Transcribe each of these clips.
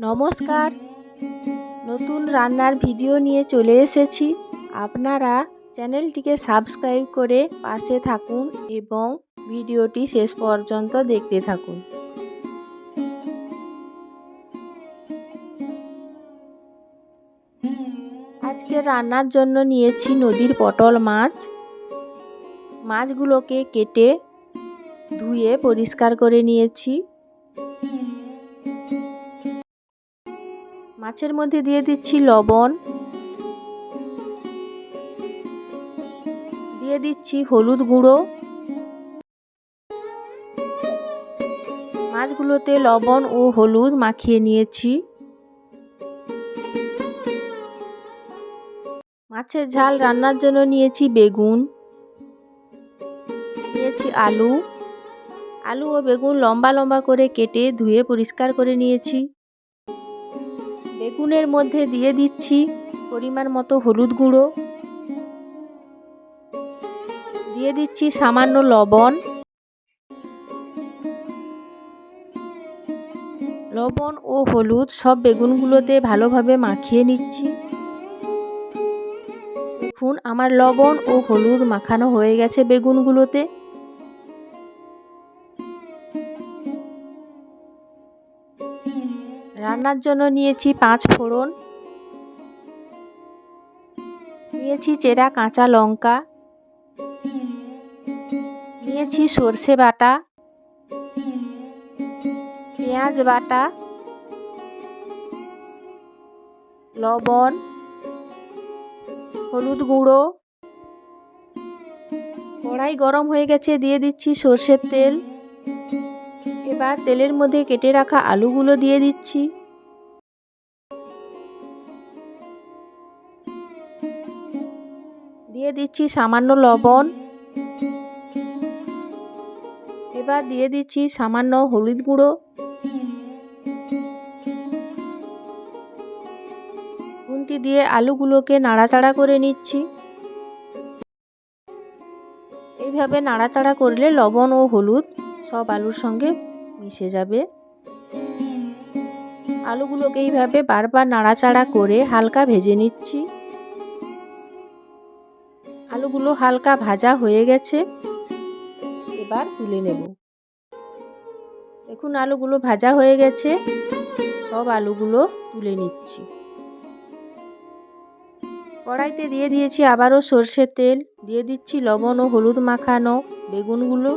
নমস্কার। নতুন রান্নার ভিডিও নিয়ে চলে এসেছি। আপনারা চ্যানেলটিকে সাবস্ক্রাইব করে পাশে থাকুন এবং ভিডিওটি শেষ পর্যন্ত দেখতে থাকুন। আজকে রান্নার জন্য নিয়েছি নদীর পটল মাছ। মাছগুলোকে কেটে ধুয়ে পরিষ্কার করে নিয়েছি। মাছের মধ্যে দিয়ে দিচ্ছি লবণ। দিয়ে দিচ্ছি হলুদ গুঁড়ো। মাছগুলোতে লবণ ও হলুদ মাখিয়ে নিয়েছি। মাছের ঝাল রান্নার জন্য নিয়েছি বেগুন। নিয়েছি আলু। আলু ও বেগুন লম্বা লম্বা করে কেটে ধুয়ে পরিষ্কার করে নিয়েছি। বেগুনের মধ্যে দিয়ে দিচ্ছি পরিমাণ মতো হলুদ গুঁড়ো। দিয়ে দিচ্ছি সামান্য লবণ। লবণ ও হলুদ সব বেগুনগুলোতে ভালোভাবে মাখিয়ে নিচ্ছি। দেখুন, আমার লবণ ও হলুদ মাখানো হয়ে গেছে বেগুনগুলোতে। রান্নার জন্য নিয়েছি পাঁচ ফোড়ন। নিয়েছি চেরা কাঁচা লঙ্কা। নিয়েছি সর্ষে বাটা। পেঁয়াজ বাটা। লবণ। হলুদ গুঁড়ো। কড়াই গরম হয়ে গেছে, দিয়ে দিচ্ছি সর্ষের তেল। এবার তেলের মধ্যে কেটে রাখা আলুগুলো দিয়ে দিচ্ছি। দিয়ে দিচ্ছি সামান্য লবণ। এবার দিয়ে দিচ্ছি সামান্য হলুদ গুঁড়ো। খুন্তি দিয়ে আলুগুলোকে নাড়াচাড়া করে নিচ্ছি। এইভাবে নাড়াচাড়া করলে লবণ ও হলুদ সব আলুর সঙ্গে মিশে যাবে। আলুগুলোকে এইভাবে বারবার নাড়াচাড়া করে হালকা ভেজে নিচ্ছি। আলুগুলো হালকা ভাজা হয়ে গেছে। এবার তুলে নেব। দেখুন আলুগুলো ভাজা হয়ে গেছে। সব আলুগুলো তুলে নিচ্ছি। কড়াইতে দিয়ে দিয়েছি আবারও সর্ষের তেল। দিয়ে দিচ্ছি লবণ ও হলুদ মাখানো বেগুনগুলো।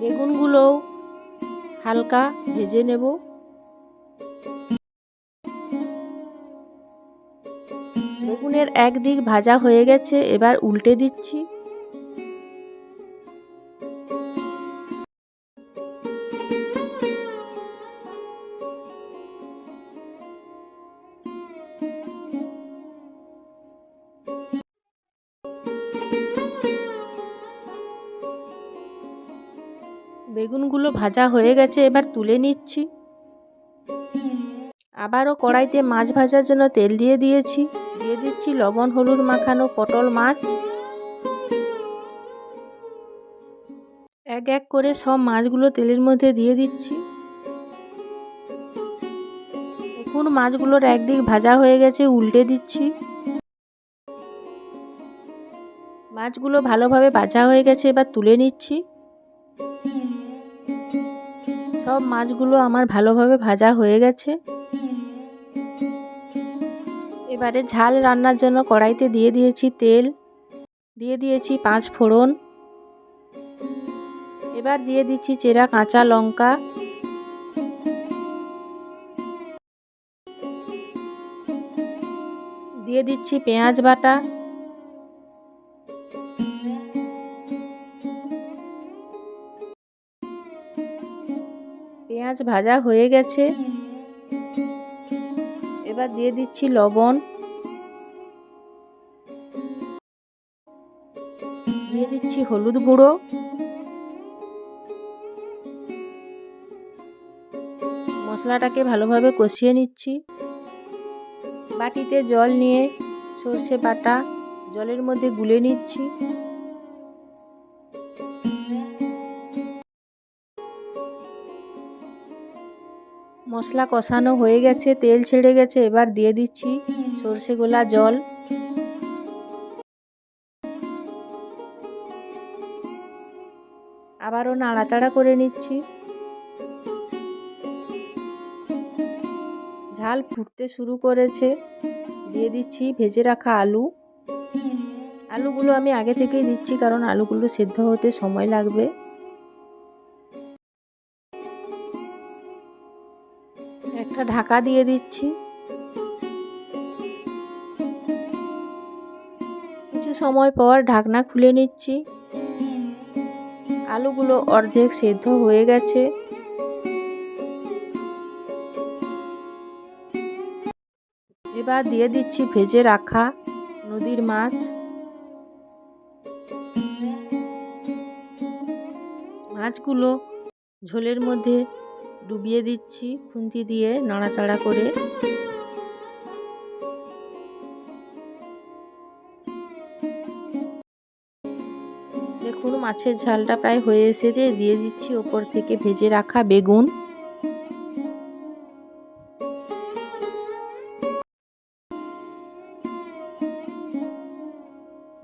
বেগুনগুলো হালকা ভেজে নেব। বেগুনের একদিক ভাজা হয়ে গেছে, এবার উল্টে দিচ্ছি। বেগুনগুলো ভাজা হয়ে গেছে, এবার তুলে নিচ্ছি। আবারও কড়াইতে মাছ ভাজার জন্য তেল দিয়ে দিয়েছি। দিয়ে দিচ্ছি লবণ, হলুদ মাখানো পটল মাছ। এক এক করে সব মাছগুলো তেলের মধ্যে দিয়ে দিচ্ছি। দেখুন মাছগুলোর একদিক ভাজা হয়ে গেছে, উল্টে দিচ্ছি। মাছগুলো ভালোভাবে ভাজা হয়ে গেছে, এবার তুলে নিচ্ছি। সব মাছগুলো আমার ভালোভাবে ভাজা হয়ে গেছে। এবারে ঝাল রান্নার জন্য কড়াইতে দিয়ে দিয়েছি তেল, দিয়ে দিয়েছি পাঁচ ফোড়ন। এবার দিয়ে দিচ্ছি চেরা কাঁচা লঙ্কা। দিয়ে দিচ্ছি পেঁয়াজ বাটা। পেঁয়াজ ভাজা হয়ে গেছে। এবার দিয়ে দিচ্ছি, লবণ। দিয়ে দিচ্ছি হলুদ গুঁড়ো। মশলাটাকে ভালোভাবে কষিয়ে নিচ্ছি। বাটিতে জল নিয়ে সর্ষে বাটা জলের মধ্যে গুলে নিচ্ছি। মশলা কষানো হয়ে গেছে, তেল ছেড়ে গেছে, এবার দিয়ে দিচ্ছি সর্ষে গোলা জল। আবারও নাড়াচাড়া করে নিচ্ছি। ঝাল ফুটতে শুরু করেছে। দিয়ে দিচ্ছি ভেজে রাখা আলু। আলুগুলো আমি আগে থেকেই দিচ্ছি, কারণ আলুগুলো সেদ্ধ হতে সময় লাগবে। একটা ঢাকা দিয়ে দিচ্ছি। কিছু সময় পর ঢাকনা খুলে নিচ্ছি। আলুগুলো অর্ধেক সেদ্ধ হয়ে গেছে। এবার দিয়ে দিচ্ছি ভেজে রাখা নদীর মাছ। মাছগুলো ঝোলের মধ্যে ডুবিয়ে দিচ্ছি খুন্তি দিয়ে নাড়াচাড়া করে। দেখুন, মাছের ঝালটা প্রায় হয়ে এসেছে দিয়ে দিয়ে দিচ্ছি ওপর থেকে ভেজে রাখা বেগুন।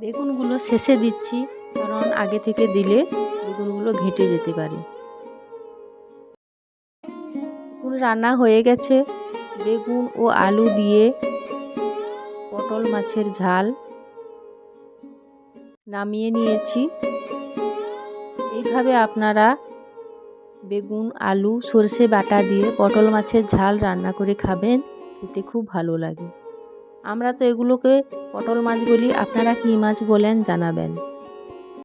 বেগুনগুলো শেষে দিচ্ছি, কারণ আগে থেকে দিলে বেগুনগুলো ঘেঁটে যেতে পারে। রান্না হয়ে গেছে। বেগুন ও আলু দিয়ে পটল মাছের ঝাল নামিয়ে নিয়েছি। এইভাবে আপনারা বেগুন, আলু, সর্ষে বাটা দিয়ে পটল মাছের ঝাল রান্না করে খাবেন। খেতে খুব ভালো লাগে। আমরা তো এগুলোকে পটল মাছ বলি। আপনারা কী মাছ বলেন জানাবেন।